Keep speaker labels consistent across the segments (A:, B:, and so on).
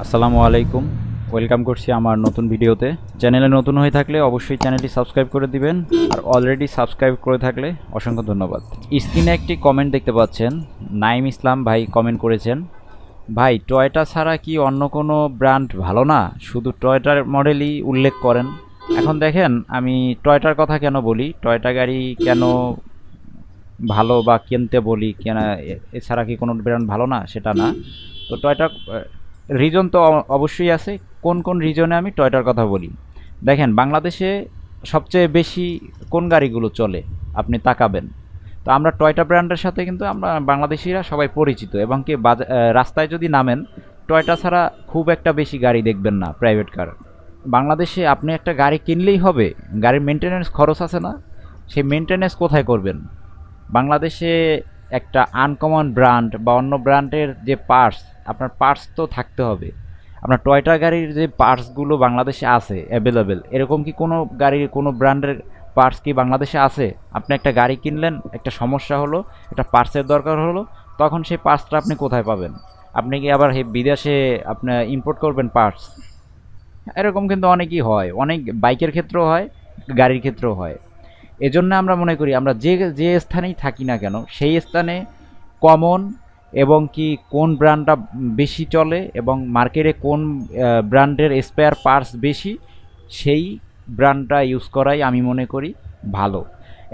A: আসসালামু আলাইকুম। ওয়েলকাম করছি আমার নতুন ভিডিওতে। চ্যানেলে নতুন হয়ে থাকলে অবশ্যই চ্যানেলটি সাবস্ক্রাইব করে দিবেন। আর অলরেডি সাবস্ক্রাইব করে থাকলে অসংখ্য ধন্যবাদ। স্ক্রিনে একটি কমেন্ট দেখতে পাচ্ছেন। নাইম ইসলাম ভাই কমেন্ট করেছেন। ভাই, টয়টা ছাড়া কি অন্য কোনো ব্র্যান্ড ভালো না? শুধু টয়টার মডেলই উল্লেখ করেন। এখন দেখেন, আমি টয়টার কথা কেন বলি? টয়টা গাড়ি কেন ভালো বা কিনতে বলি? কেন এছাড়া কি কোনো ব্র্যান্ড ভালো না? সেটা না। তো টয়টা রিজন তো অবশ্যই আছে। কোন কোন রিজনে আমি টয়টার কথা বলি? দেখেন, বাংলাদেশে সবচেয়ে বেশি কোন গাড়িগুলো চলে? আপনি তাকাবেন। তো আমরা টয়টা ব্র্যান্ডের সাথে কিন্তু আমরা বাংলাদেশিরা সবাই পরিচিত এবং কি রাস্তায় যদি নামেন, টয়টা ছাড়া খুব একটা বেশি গাড়ি দেখবেন না প্রাইভেট কার বাংলাদেশে আপনি একটা গাড়ি কিনলেই হবে। গাড়ির মেনটেন্যান্স খরচ আছে না। সেই মেনটেন্যান্স কোথায় করবেন? বাংলাদেশে একটা আনকমন ব্র্যান্ড বা অন্য ব্র্যান্ডের যে পার্টস আপনার পার্টস তো থাকতে হবে। আপনার টয়টা গাড়ির যে পার্টসগুলো বাংলাদেশে আছে অ্যাভেলেবেল এরকম কি কোনো গাড়ির, কোনো ব্র্যান্ডের পার্টস কি বাংলাদেশে আছে? আপনি একটা গাড়ি কিনলেন, একটা সমস্যা হলো, একটা পার্টসের দরকার হলো, তখন সেই পার্টসটা আপনি কোথায় পাবেন? আপনি কি আবার বিদেশে আপনি ইম্পোর্ট করবেন পার্টস এরকম কিন্তু অনেকই হয়। অনেক বাইকের ক্ষেত্রেও হয়, গাড়ির ক্ষেত্রেও হয়। এজন্য আমরা মনে করি আমরা যে যে স্থানেই থাকি না কেন, সেই স্থানে কমন এবং কি কোন ব্র্যান্ডটা বেশি চলে এবং মার্কেটে কোন ব্র্যান্ডের স্পেয়ার পার্টস বেশি, সেই ব্র্যান্ডটা ইউজ করাই আমি মনে করি ভালো।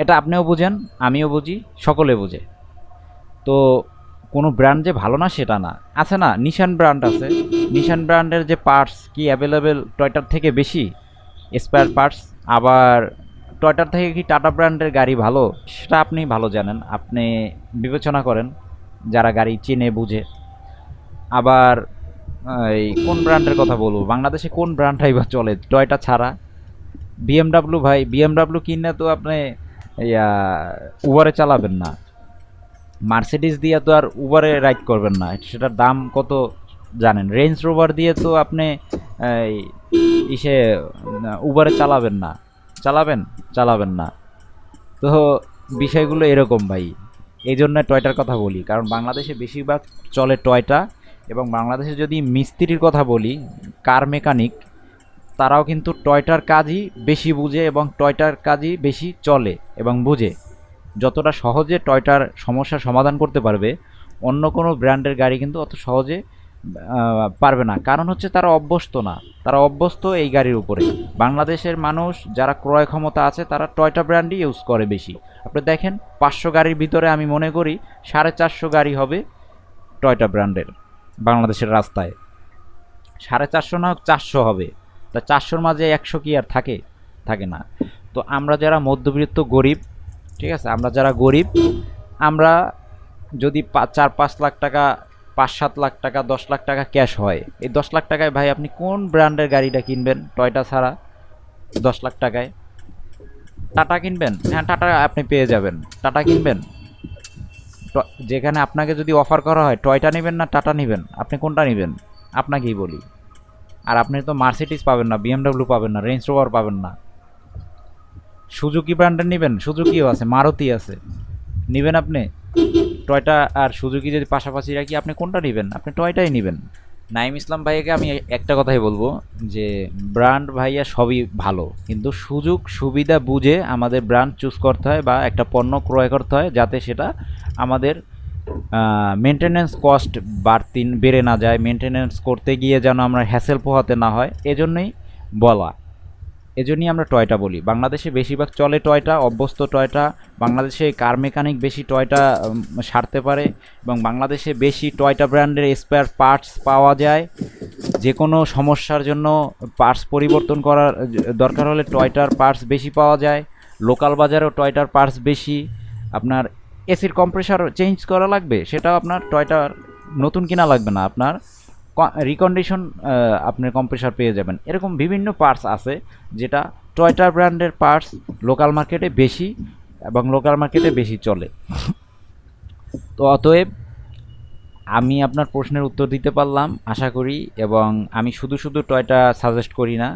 A: এটা আপনিও বুঝেন, আমিও বুঝি, সকলে বোঝে। তো কোনো ব্র্যান্ড যে ভালো না সেটা না। আছে না নিশান ব্র্যান্ড আছে। নিশান ব্র্যান্ডের যে পার্টস কি অ্যাভেলেবেল টয়টার থেকে বেশি স্পেয়ার পার্টস আবার টয়টার থেকে কি টাটা ব্র্যান্ডের গাড়ি ভালো? সেটা আপনি ভালো জানেন। আপনি বিবেচনা করেন, যারা গাড়ি চেনে, বুঝে। আবার এই কোন ব্র্যান্ডের কথা বলব? বাংলাদেশে কোন ব্র্যান্ডটাই বা চলে? টয়টা ছাড়া। বিএমডাব্লিউ ভাই বিএমডাব্লিউ কিনলে তো আপনি, ইয়া উবারে চালাবেন না। মার্সিডিস দিয়ে তো আর উবারে রাইড করবেন না। সেটার দাম কত জানেন? রেঞ্জ রোভার দিয়ে তো আপনি ইসে উবারে চালাবেন না। চালাবেন? চালাবেন না। তো বিষয়গুলো এরকম ভাই। এই জন্য টয়টার কথা বলি। কারণ বাংলাদেশে বেশিরভাগ চলে টয়টা এবং বাংলাদেশে যদি মিস্ত্রির কথা বলি, কার মেকানিক, তারাও কিন্তু টয়টার কাজই বেশি বুঝে এবং টয়টার কাজই বেশি চলে এবং বুঝে। যতটা সহজে টয়টার সমস্যার সমাধান করতে পারবে, অন্য কোনো ব্র্যান্ডের গাড়ি কিন্তু অত সহজে পারবে না। কারণ হচ্ছে তারা অভ্যস্ত না। তারা অভ্যস্ত এই গাড়ির উপরে। বাংলাদেশের মানুষ যারা ক্রয় ক্ষমতা আছে, তারা টয়টা ব্র্যান্ডই ইউজ করে বেশি। আপনি দেখেন, পাঁচশো গাড়ির ভিতরে আমি মনে করি সাড়ে চারশো গাড়ি হবে টয়টা ব্র্যান্ডের বাংলাদেশের রাস্তায়। সাড়ে চারশো না চারশো হবে। তা চারশোর মাঝে একশো কি আর থাকে? থাকে না। তো আমরা যারা মধ্যবিত্ত গরিব, ঠিক আছে? আমরা যারা গরিব, আমরা যদি চার পাঁচ লাখ টাকা পাঁচ সাত লাখ টাকা, দশ লাখ টাকা ক্যাশ হয়। এই দশ লাখ টাকায় ভাই আপনি কোন ব্র্যান্ডের গাড়িটা কিনবেন? টয়টা ছাড়া দশ লাখ টাকায়। টাটা কিনবেন? হ্যাঁ টাটা আপনি পেয়ে যাবেন। টাটা কিনবেন? যেখানে আপনাকে যদি অফার করা হয়, টয়টা নেবেন না টাটা নেবেন? আপনি কোনটা নেবেন? আপনাকেই বলি। আর আপনি তো মার্সিডিস পাবেন না বিএমডব্লিউ পাবেন না রেঞ্জ রোভার পাবেন না। সুজুকি ব্র্যান্ডের নেবেন? সুজুকিও আছে মারুতি আছে। নেবেন আপনি? টয়টা আর সুজুকি যদি পাশাপাশি রাখি, আপনি কোনটা নেবেন? আপনি টয়টাই নেবেন। নাইম ইসলাম ভাইয়াকে আমি একটা কথাই বলব যে, ব্র্যান্ড ভাইয়া সবই ভালো। কিন্তু সুযোগ সুবিধা বুঝে আমাদের ব্র্যান্ড চুজ করতে হয় বা একটা পণ্য ক্রয় করতে হয় যাতে সেটা আমাদের মেনটেনেন্স কস্ট বাড়তি, বেড়ে না যায় মেনটেনেন্স করতে গিয়ে যেন আমরা হ্যাসেল পোহাতে না হয়, এজন্যই বলা। এজন্যই আমরা টয়টা বলি। বাংলাদেশে বেশিরভাগ চলে টয়টা, অভ্যস্ত টয়টা, বাংলাদেশে কার মেকানিক বেশি টয়টা সারতে পারে এবং বাংলাদেশে বেশি টয়টা ব্র্যান্ডের স্পেয়ার পার্টস পাওয়া যায়। যে কোনো সমস্যার জন্য পার্টস পরিবর্তন করার, দরকার হলে টয়টার পার্টস বেশি পাওয়া যায়। লোকাল বাজারেও টয়টার পার্টস বেশি। আপনার এসির কম্প্রেসার চেঞ্জ করা লাগবে, সেটাও আপনার টয়টার নতুন কিনা লাগবে না। আপনার রিকন্ডিশন আপনি কম্প্রেসার পেয়ে যাবেন। এরকম বিভিন্ন পার্টস আছে যেটা টয়টা ব্র্যান্ডের পার্টস লোকাল মার্কেটে বেশি এবং লোকাল মার্কেটে বেশি চলে। তো অতএব আমি আপনার প্রশ্নের উত্তর দিতে পারলাম, আশা করি, এবং আমি শুধু শুধু টয়টা সাজেস্ট করি না,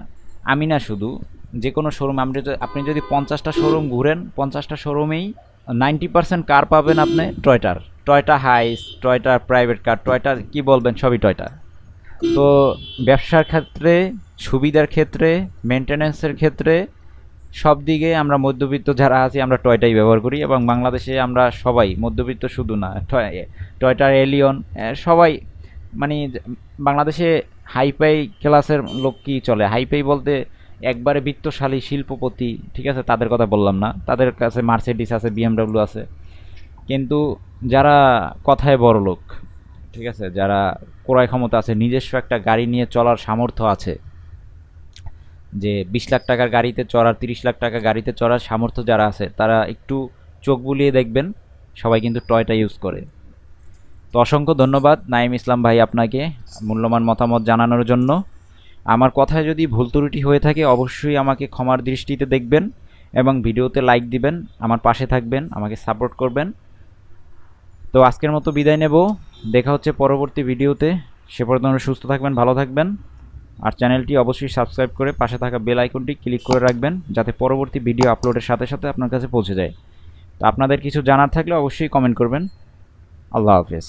A: আমি না শুধু, যে কোনো শোরুম আপনি আপনি যদি পঞ্চাশটা শোরুম ঘুরেন, পঞ্চাশটা শোরুমেই নাইনটি পার্সেন্ট কার পাবেন আপনি টয়টার টয়টা হাইস টয়টার প্রাইভেট কার টয়টার কি বলবেন, সবই টয়টা তো ব্যবসার ক্ষেত্রে, সুবিধার ক্ষেত্রে মেনটেন্যান্সের ক্ষেত্রে সব দিকে আমরা মধ্যবিত্ত যারা আছি, আমরা টয়টাই ব্যবহার করি এবং বাংলাদেশে আমরা সবাই, মধ্যবিত্ত শুধু না, টয়- টয়টার, এলিয়ন সবাই মানে বাংলাদেশে হাইপাই ক্লাসের লোক কি চলে? হাইপাই বলতে একবারে বিত্তশালী শিল্পপতি, ঠিক আছে? তাদের কথা বললাম না। তাদের কাছে মার্সিডিস আছে বিএমডব্লিউ আছে। কিন্তু যারা কথায় বড় লোক ঠিক আছে, যারা ক্রয় ক্ষমতা আছে, নিজস্ব একটা গাড়ি নিয়ে চলার সামর্থ্য আছে, যে বিশ লাখ টাকার গাড়িতে চড়ার, তিরিশ লাখ টাকা গাড়িতে চড়ার সামর্থ্য যারা আছে, তারা একটু চোখ বুলিয়ে দেখবেন, সবাই কিন্তু টয়টা ইউজ করে। তো অসংখ্য ধন্যবাদ নাইম ইসলাম ভাই আপনাকে মূল্যবান মতামত জানানোর জন্য। আমার কথায় যদি ভুল ত্রুটি হয়ে থাকে, অবশ্যই আমাকে ক্ষমার দৃষ্টিতে দেখবেন এবং ভিডিওতে লাইক দিবেন, আমার পাশে থাকবেন, আমাকে সাপোর্ট করবেন। তো আজকের মতো বিদায় নেব। দেখা হচ্ছে পরবর্তী ভিডিওতে। সে পর্যন্ত সুস্থ থাকবেন, ভালো থাকবেন। আর চ্যানেলটি অবশ্যই সাবস্ক্রাইব করে পাশে থাকা বেল আইকনটি ক্লিক করে রাখবেন, যাতে পরবর্তী ভিডিও আপলোডের সাথে সাথে আপনার কাছে পৌঁছে যায়। তো আপনাদের কিছু জানার থাকলে অবশ্যই কমেন্ট করবেন। আল্লাহ হাফেজ।